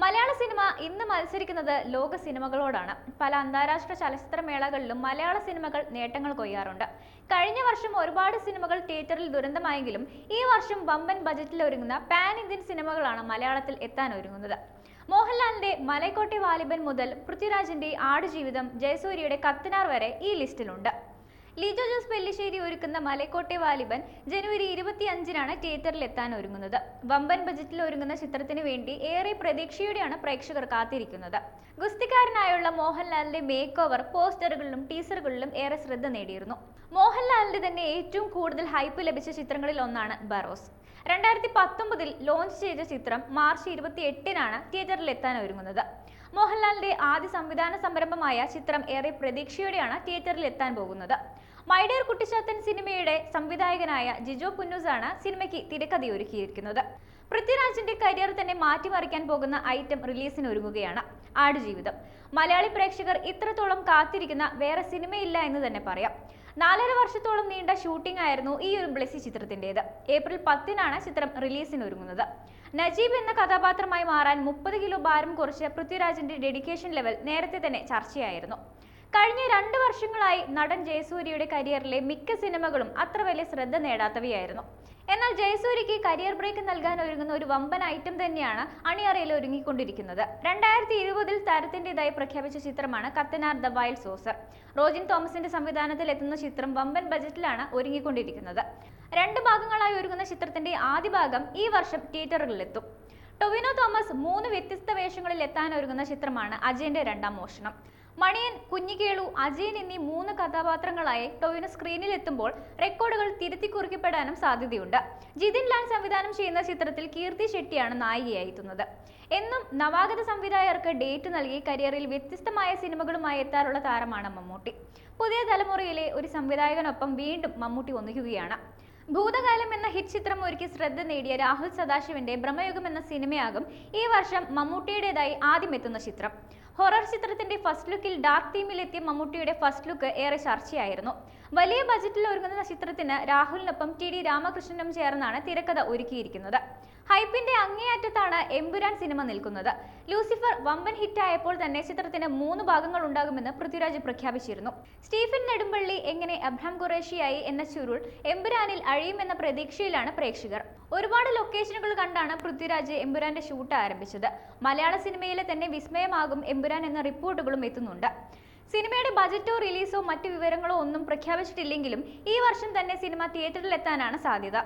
മലയാള cinema ഇന്ന് മത്സരിക്കുന്നത് ലോക സിനിമകളോടാണ്. പല അന്താരാഷ്ട്ര ചലച്ചിത്ര മേളകളിലും മലയാള സിനിമകൾ നേട്ടങ്ങൾ കൊയ്യാറുണ്ട്. കഴിഞ്ഞ വർഷം ഒരുപാട് സിനിമകൾ തിയേറ്ററിൽ ദുരന്തമായെങ്കിലും ഈ വർഷം വമ്പൻ ബജറ്റിൽ ഒരുങ്ങുന്ന പാൻ ഇന്ത്യൻ സിനിമകളാണ് മലയാളത്തിൽ എത്താൻ ഒരുങ്ങുന്നത്. മോഹൻലാലിന്റെ മലൈക്കോട്ടെ വാലിബൻ മുതൽ പൃഥ്വിരാജിന്റെ ആടുജീവിതം ജയസൂര്യയുടെ കത്തനാർ വരെ ഈ ലിസ്റ്റിലുണ്ട്. ലിജോ ജോസ് പെല്ലിശ്ശേരി ഒരുക്കുന്ന മലക്കോട്ടെ വാലിബൻ ജനുവരി ഇരുപത്തിയഞ്ചിനാണ് തിയേറ്ററിൽ എത്താൻ ഒരുങ്ങുന്നത്. വമ്പൻ ബജറ്റിൽ ഒരുങ്ങുന്ന ചിത്രത്തിന് വേണ്ടി ഏറെ പ്രതീക്ഷയോടെയാണ് പ്രേക്ഷകർ കാത്തിരിക്കുന്നത്. ഗുസ്തിക്കാരനായുള്ള മോഹൻലാലിന്റെ മേക്ക് ഓവർ പോസ്റ്ററുകളിലും ടീസറുകളിലും ഏറെ ശ്രദ്ധ നേടിയിരുന്നു. മോഹൻലാലിന്റെ തന്നെ ഏറ്റവും കൂടുതൽ ഹൈപ്പ് ലഭിച്ച ചിത്രങ്ങളിൽ ഒന്നാണ് ബറോസ്. രണ്ടായിരത്തി പത്തൊമ്പതിൽ ലോഞ്ച് ചെയ്ത ചിത്രം മാർച്ച് ഇരുപത്തി എട്ടിനാണ് തിയേറ്ററിൽ എത്താൻ ഒരുങ്ങുന്നത്. മോഹൻലാലിന്റെ ആദ്യ സംവിധാന സംരംഭമായ ചിത്രം ഏറെ പ്രതീക്ഷയോടെയാണ് തിയേറ്ററിൽ എത്താൻ പോകുന്നത്. മൈഡിയർ കുട്ടിച്ചാത്തൻ സിനിമയുടെ സംവിധായകനായ ജിജോ പുന്നൂസാണ് സിനിമയ്ക്ക് തിരക്കഥ ഒരുക്കിയിരിക്കുന്നത്. പൃഥ്വിരാജിന്റെ കരിയർ തന്നെ മാറ്റിമറിക്കാൻ പോകുന്ന ഐറ്റം റിലീസിന് ഒരുങ്ങുകയാണ് ആടുജീവിതം. മലയാളി പ്രേക്ഷകർ ഇത്രത്തോളം കാത്തിരിക്കുന്ന വേറെ സിനിമയില്ല എന്ന് തന്നെ പറയാം. നാലര വർഷത്തോളം നീണ്ട ഷൂട്ടിംഗ് ആയിരുന്നു ഈ ഒരു ബ്ലെസി ചിത്രത്തിന്റേത് ഏപ്രിൽ പത്തിനാണ് ചിത്രം റിലീസിന് ഒരുങ്ങുന്നത്. നജീബ് എന്ന കഥാപാത്രമായി മാറാൻ മുപ്പത് കിലോ ഭാരം കുറച്ച് പൃഥ്വിരാജിന്റെ ഡെഡിക്കേഷൻ ലെവൽ നേരത്തെ തന്നെ ചർച്ചയായിരുന്നു. കഴിഞ്ഞ രണ്ട് വർഷങ്ങളായി നടൻ ജയസൂര്യയുടെ കരിയറിലെ മിക്ക സിനിമകളും അത്ര വലിയ ശ്രദ്ധ നേടാത്തവയായിരുന്നു. എന്നാൽ ജയസൂര്യക്ക് കരിയർ ബ്രേക്ക് നൽകാൻ ഒരുങ്ങുന്ന ഒരു വമ്പൻ ഐറ്റം തന്നെയാണ് അണിയറയിൽ ഒരുങ്ങിക്കൊണ്ടിരിക്കുന്നത്. രണ്ടായിരത്തി ഇരുപതിൽ താരത്തിന്റെതായി പ്രഖ്യാപിച്ച ചിത്രമാണ് Kathanar the wild sorcerer Rojin തോമസിന്റെ സംവിധാനത്തിൽ എത്തുന്ന ചിത്രം വമ്പൻ ബജറ്റിലാണ് ഒരുങ്ങിക്കൊണ്ടിരിക്കുന്നത്. രണ്ട് ഭാഗങ്ങളായി ഒരുങ്ങുന്ന ചിത്രത്തിന്റെ ആദ്യ ഭാഗം ഈ വർഷം തിയേറ്ററുകളിലെത്തും. ടൊവിനോ തോമസ് മൂന്ന് വ്യത്യസ്ത വേഷങ്ങളിൽ എത്താൻ ഒരുങ്ങുന്ന ചിത്രമാണ് അജയന്റെ രണ്ടാം മോഷണം. മണിയൻ കുഞ്ഞിക്കേളു അജയൻ എന്നീ മൂന്ന് കഥാപാത്രങ്ങളായി ടൊവിനോ സ്ക്രീനിൽ എത്തുമ്പോൾ റെക്കോർഡുകൾ തിരുത്തി കുറിക്കപ്പെടാനും സാധ്യതയുണ്ട്. ജിതിൻ ലാൽ സംവിധാനം ചെയ്യുന്ന ചിത്രത്തിൽ കീർത്തി ഷെട്ടിയാണ് നായികയായി എത്തുന്നത് എന്നും നവാഗത സംവിധായകർക്ക് ഡേറ്റ് നൽകി കരിയറിൽ വ്യത്യസ്തമായ സിനിമകളുമായി എത്താറുള്ള താരമാണ് മമ്മൂട്ടി. പുതിയ തലമുറയിലെ ഒരു സംവിധായകനൊപ്പം വീണ്ടും മമ്മൂട്ടി ഒന്നിക്കുകയാണ് ഭൂതകാലം എന്ന ഹിറ്റ് ചിത്രം ഒരുക്കി ശ്രദ്ധ നേടിയ രാഹുൽ സദാശിവന്റെ ബ്രഹ്മയുഗം എന്ന സിനിമയാകും ഈ വർഷം മമ്മൂട്ടിയുടേതായി ആദ്യം എത്തുന്ന ചിത്രം. ഹൊറർ ചിത്രത്തിന്റെ ഫസ്റ്റ് ലുക്കിൽ ഡാർക്ക് തീമിലെത്തിയ മമ്മൂട്ടിയുടെ ഫസ്റ്റ് ലുക്ക് ഏറെ ചർച്ചയായിരുന്നു. വലിയ ബജറ്റിൽ ഒരുങ്ങുന്ന ചിത്രത്തിന് രാഹുലിനൊപ്പം ടി ഡി രാമകൃഷ്ണനും ചേർന്നാണ് തിരക്കഥ ഒരുക്കിയിരിക്കുന്നത്. ഹൈപ്പിന്റെ അങ്ങേയറ്റത്താണ് എമ്പുരാൻ സിനിമ നിൽക്കുന്നത്. ലൂസിഫർ വമ്പൻ ഹിറ്റായപ്പോൾ തന്നെ ചിത്രത്തിന് മൂന്ന് ഭാഗങ്ങൾ ഉണ്ടാകുമെന്ന് പൃഥ്വിരാജ് പ്രഖ്യാപിച്ചിരുന്നു. സ്റ്റീഫൻ നെടുമ്പള്ളി എങ്ങനെ അബ്രാം ഖുറേഷിയായി എന്ന ചുരുൾ എമ്പുരാനിൽ അഴിയുമെന്ന പ്രതീക്ഷയിലാണ് പ്രേക്ഷകർ. ഒരുപാട് ലൊക്കേഷനുകൾ കണ്ടാണ് പൃഥ്വിരാജ് എമ്പുരാന്റെ ഷൂട്ട് ആരംഭിച്ചത്. മലയാള സിനിമയിലെ തന്നെ വിസ്മയമാകും എമ്പുരാൻ എന്ന റിപ്പോർട്ടുകളും എത്തുന്നുണ്ട്. സിനിമയുടെ ബജറ്റോ റിലീസോ മറ്റു വിവരങ്ങളോ ഒന്നും പ്രഖ്യാപിച്ചിട്ടില്ലെങ്കിലും ഈ വർഷം തന്നെ സിനിമ തിയേറ്ററിലെത്താനാണ് സാധ്യത.